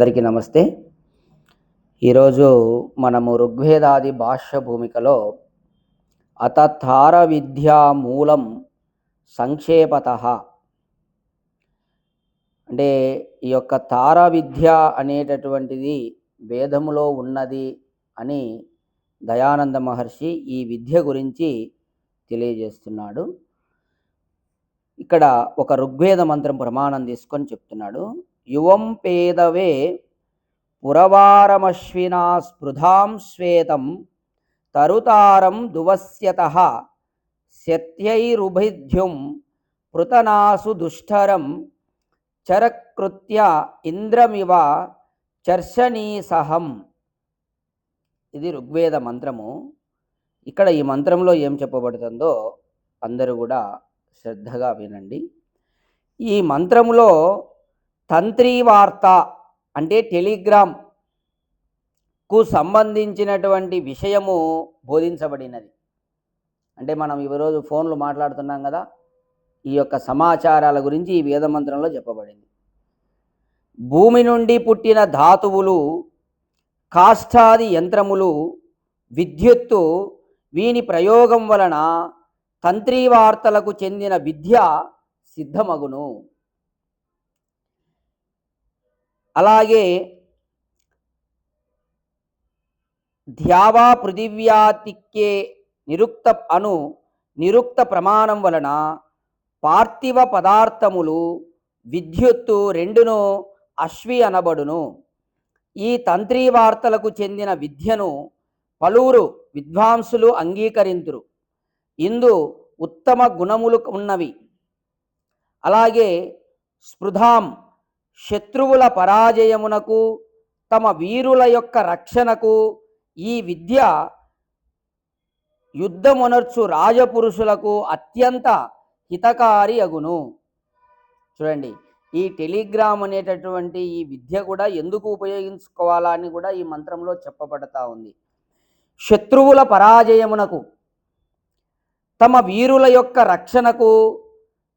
అందరికీ నమస్తే. ఈరోజు మనము ఋగ్వేదాది భాష్య భూమికలో అతతార విద్యా మూలం సంక్షేపత. అంటే ఈ యొక్క తార విద్య అనేటటువంటిది వేదములో ఉన్నది అని దయానంద మహర్షి ఈ విద్య గురించి తెలియజేస్తున్నాడు. ఇక్కడ ఒక ఋగ్వేద మంత్రం ప్రమాణం తీసుకొని చెప్తున్నాడు. యువం పేదవే పురవారమశ్వినా స్పృధాం శ్వేతం తరుతారం దువస్యత శత్యైరుభిధ్యుం పృతనాసు దుష్టరం చరకృత్య ఇంద్రమివ చర్షణీసహం ఇది ఋగ్వేద మంత్రము. ఇక్కడ ఈ మంత్రంలో ఏం చెప్పబడుతుందో అందరూ కూడా శ్రద్ధగా వినండి. ఈ మంత్రములో తంత్రి వార్త అంటే టెలిగ్రామ్కు సంబంధించినటువంటి విషయము బోధించబడినది. అంటే మనం ఈరోజు ఫోన్లు మాట్లాడుతున్నాం కదా ఈ యొక్క సమాచారాల గురించి ఈ వేద మంత్రంలో చెప్పబడింది. భూమి నుండి పుట్టిన ధాతువులు కాష్టాది యంత్రములు విద్యుత్తు వీని ప్రయోగం వలన తంత్రి వార్తలకు చెందిన విద్య సిద్ధమగును. అలాగే ధ్యావా పృథివ్యాతిక్కే నిరుక్త అను నిరుక్త ప్రమాణం వలన పార్థివ పదార్థములు విద్యుత్తు రెండును అశ్వి అనబడును. ఈ తంత్రీ వార్తలకు చెందిన విద్యను పలువురు విద్వాంసులు అంగీకరింతురు. ఇందు ఉత్తమ గుణములు ఉన్నవి. అలాగే స్పృధాం శత్రువుల పరాజయమునకు తమ వీరుల యొక్క రక్షణకు ఈ విద్య యుద్ధమునర్చు రాజపురుషులకు అత్యంత హితకారి అగును. చూడండి ఈ టెలిగ్రామ్ అనేటటువంటి ఈ విద్య కూడా ఎందుకు ఉపయోగించుకోవాలా అని కూడా ఈ మంత్రంలో చెప్పబడతా ఉంది. శత్రువుల పరాజయమునకు తమ వీరుల యొక్క రక్షణకు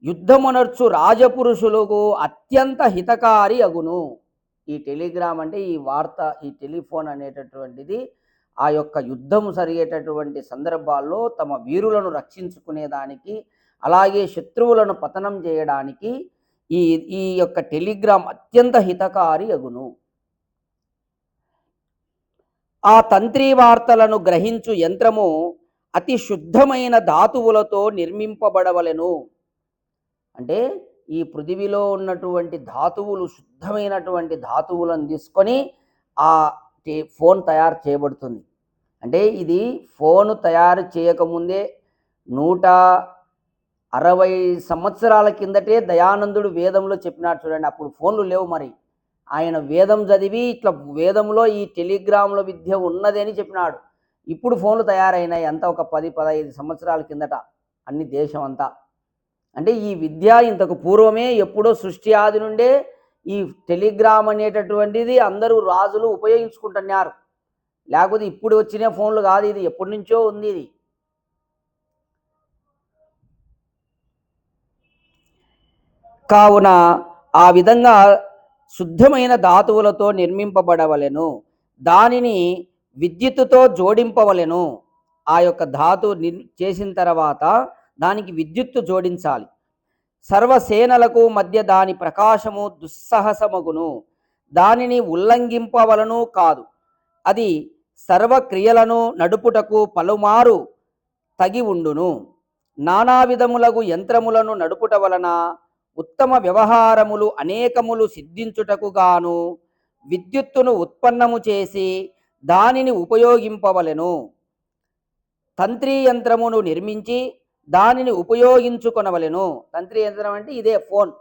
యుద్ధమునర్చు రాజపురుషులకు అత్యంత హితకారి అగును. ఈ టెలిగ్రామ్ అంటే ఈ వార్త ఈ టెలిఫోన్ అనేటటువంటిది ఆ యొక్క యుద్ధము జరిగేటటువంటి సందర్భాల్లో తమ వీరులను రక్షించుకునేదానికి అలాగే శత్రువులను పతనం చేయడానికి ఈ ఈ యొక్క టెలిగ్రామ్ అత్యంత హితకారి అగును. ఆ తంత్రి వార్తలను గ్రహించు యంత్రము అతి శుద్ధమైన ధాతువులతో నిర్మింపబడవలెను. అంటే ఈ పృథివిలో ఉన్నటువంటి ధాతువులు శుద్ధమైనటువంటి ధాతువులను తీసుకొని ఆ ఫోన్ తయారు చేయబడుతుంది. అంటే ఇది ఫోన్ తయారు చేయకముందే నూట అరవై సంవత్సరాల కిందటే దయానందుడు వేదంలో చెప్పినాడు చూడండి అప్పుడు ఫోన్లు లేవు మరి. ఆయన వేదం చదివి ఇట్లా వేదంలో ఈ టెలిగ్రామ్ల విద్య ఉన్నది అని చెప్పినాడు. ఇప్పుడు ఫోన్లు తయారైనాయి అంతా ఒక పది పదహైదు సంవత్సరాల కిందట అన్ని దేశం అంతా అంటే ఈ విద్య ఇంతకు పూర్వమే ఎప్పుడో సృష్టి ఆది నుండే ఈ టెలిగ్రామ్ అనేటటువంటిది అందరూ రాజులు ఉపయోగించుకుంటున్నారు. లేకపోతే ఇప్పుడు వచ్చిన ఫోన్లు కాదు ఇది ఎప్పటి నుంచో ఉంది ఇది. కావున ఆ విధంగా శుద్ధమైన ధాతువులతో నిర్మింపబడవలెను. దానిని విద్యుత్తుతో జోడింపవలెను. ఆ యొక్క ధాతు నిర్ చేసిన తర్వాత దానికి విద్యుత్తు జోడించాలి. సర్వసేనలకు మధ్య దాని ప్రకాశము దుస్సహసమగును. దానిని ఉల్లంఘింపవలను కాదు. అది సర్వక్రియలను నడుపుటకు పలుమారు తగి ఉండును. నానా విధములగు యంత్రములను నడుపుట వలన ఉత్తమ వ్యవహారములు అనేకములు సిద్ధించుటకు గాను విద్యుత్తును ఉత్పన్నము చేసి దానిని ఉపయోగింపవలెను. తంత్రీ యంత్రమును నిర్మించి దానిని ఉపయోగించుకొనవలెను. తంత్రి యంత్రం అంటే ఇదే ఫోన్.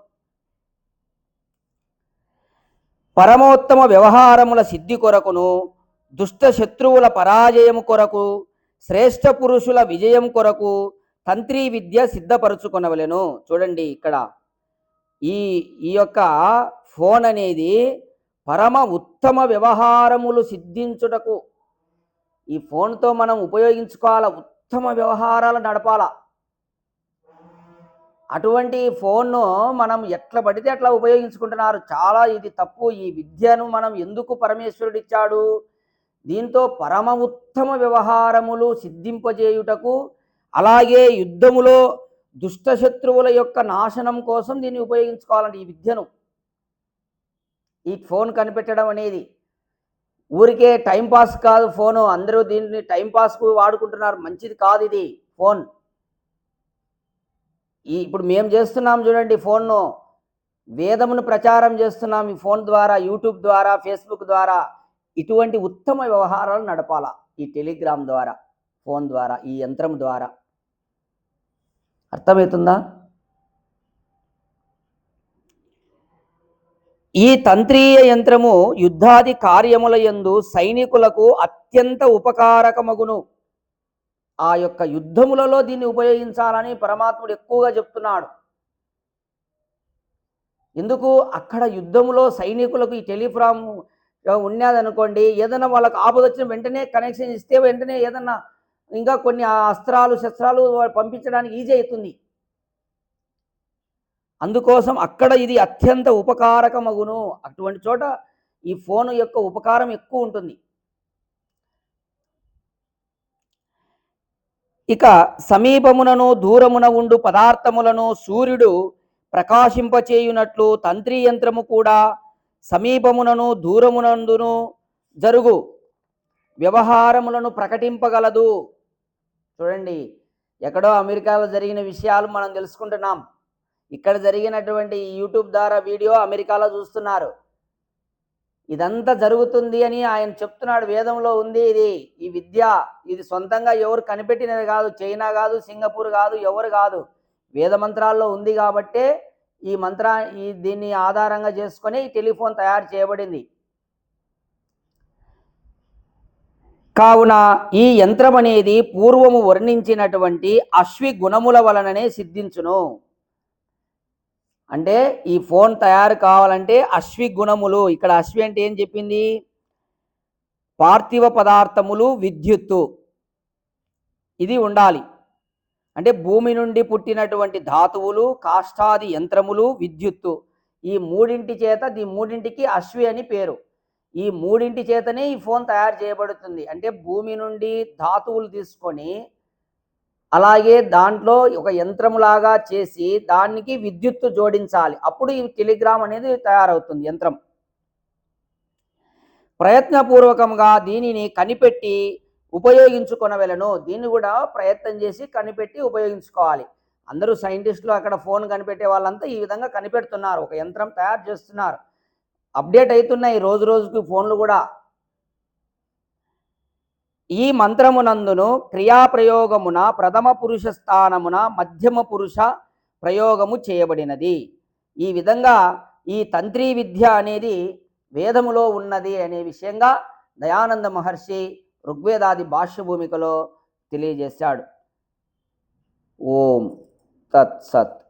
పరమోత్తమ వ్యవహారముల సిద్ధి కొరకును దుష్ట శత్రువుల పరాజయము కొరకు శ్రేష్ఠ పురుషుల విజయం కొరకు తంత్రి విద్య సిద్ధపరచుకొనవలెను. చూడండి ఇక్కడ. ఈ ఈ యొక్క ఫోన్ అనేది పరమ ఉత్తమ వ్యవహారములు సిద్ధించుటకు. ఈ ఫోన్తో మనం ఉపయోగించుకోవాల? ఉత్తమ వ్యవహారాలు నడపాల? అటువంటి ఫోన్ను మనం ఎట్లా పడితే అట్లా ఉపయోగించుకుంటున్నారు. చాలా ఇది తప్పు. ఈ విద్యను మనం ఎందుకు పరమేశ్వరుడు ఇచ్చాడు దీంతో పరమ ఉత్తమ వ్యవహారములు సిద్ధింపజేయుటకు అలాగే యుద్ధములో దుష్టశత్రువుల యొక్క నాశనం కోసం దీన్ని ఉపయోగించుకోవాలండి ఈ విద్యను. ఈ ఫోన్ కనిపెట్టడం అనేది ఊరికే టైంపాస్ కాదు ఫోను. అందరూ దీన్ని టైంపాస్కు వాడుకుంటున్నారు. మంచిది కాదు ఇది ఫోన్. ఈ ఇప్పుడు మేము చేస్తున్నాం చూడండి ఫోన్ను. వేదమును ప్రచారం చేస్తున్నాం ఈ ఫోన్ ద్వారా యూట్యూబ్ ద్వారా ఫేస్బుక్ ద్వారా. ఇటువంటి ఉత్తమ వ్యవహారాలు నడపాల ఈ టెలిగ్రామ్ ద్వారా ఫోన్ ద్వారా ఈ యంత్రం ద్వారా. అర్థమవుతుందా? ఈ తంత్రీయ యంత్రము యుద్ధాది కార్యముల యందు సైనికులకు అత్యంత ఉపకారకమగును. ఆ యొక్క యుద్ధములలో దీన్ని ఉపయోగించాలని పరమాత్ముడు ఎక్కువగా చెప్తున్నాడు. ఎందుకు? అక్కడ యుద్ధములో సైనికులకు ఈ టెలిఫ్రామ్ ఉన్నదనుకోండి ఏదైనా వాళ్ళకి ఆపద వచ్చిన వెంటనే కనెక్షన్ ఇస్తే వెంటనే ఏదన్నా ఇంకా కొన్ని అస్త్రాలు శస్త్రాలు పంపించడానికి ఈజీ అవుతుంది. అందుకోసం అక్కడ ఇది అత్యంత ఉపకారకమగును. అటువంటి చోట ఈ ఫోన్ యొక్క ఉపకారం ఎక్కువ ఉంటుంది. ఇక సమీపమునను దూరమున ఉండు పదార్థములను సూర్యుడు ప్రకాశింపచేయునట్లు తంత్రి యంత్రము కూడా సమీపమునను దూరమునందును జరుగు. వ్యవహారములను ప్రకటింపగలదు. చూడండి ఎక్కడో అమెరికాలో జరిగిన విషయాలు మనం తెలుసుకుంటున్నాం. ఇక్కడ జరిగినటువంటి యూట్యూబ్ ద్వారా వీడియో అమెరికాలో చూస్తున్నారు. ఇదంతా జరుగుతుంది అని ఆయన చెప్తున్నాడు వేదంలో ఉంది ఇది. ఈ విద్య ఇది సొంతంగా ఎవరు కనిపెట్టినది కాదు చైనా కాదు సింగపూర్ కాదు ఎవరు కాదు. వేద మంత్రాల్లో ఉంది కాబట్టే ఈ మంత్ర ఈ దీన్ని ఆధారంగా చేసుకొని ఈ టెలిఫోన్ తయారు చేయబడింది. కావున ఈ యంత్రం అనేది పూర్వము వర్ణించినటువంటి అశ్వి గుణముల వలననే సిద్ధించును. అంటే ఈ ఫోన్ తయారు కావాలంటే అశ్వి గుణములు. ఇక్కడ అశ్వి అంటే ఏం చెప్పింది? పార్థివ పదార్థములు విద్యుత్తు. ఇది ఉండాలి. అంటే భూమి నుండి పుట్టినటువంటి ధాతువులు కాష్టాది యంత్రములు విద్యుత్తు. ఈ మూడింటి చేత ఈ మూడింటికి అశ్వి అని పేరు. ఈ మూడింటి చేతనే ఈ ఫోన్ తయారు చేయబడుతుంది. అంటే భూమి నుండి ధాతువులు తీసుకొని అలాగే దాంట్లో ఒక యంత్రంలాగా చేసి దానికి విద్యుత్తు జోడించాలి. అప్పుడు ఈ టెలిగ్రామ్ అనేది తయారవుతుంది యంత్రం. ప్రయత్నపూర్వకంగా దీనిని కనిపెట్టి ఉపయోగించుకొనవలెను. దీన్ని కూడా ప్రయత్నం చేసి కనిపెట్టి ఉపయోగించుకోవాలి. అందరూ సైంటిస్టులు అక్కడ ఫోన్ కనిపెట్టే వాళ్ళంతా ఈ విధంగా కనిపెడుతున్నారు. ఒక యంత్రం తయారు చేస్తున్నారు. అప్డేట్ అవుతున్నాయి రోజు రోజుకి ఫోన్లు కూడా. ఈ మంత్రమునందును క్రియాప్రయోగమున ప్రథమ పురుష స్థానమున మధ్యమ పురుష ప్రయోగము చేయబడినది. ఈ విధంగా ఈ తంత్రీ విద్య అనేది వేదములో ఉన్నది అనే విషయంగా దయానంద మహర్షి ఋగ్వేదాది భాష్య భూమికలో తెలియజేశాడు. ఓం తత్సత్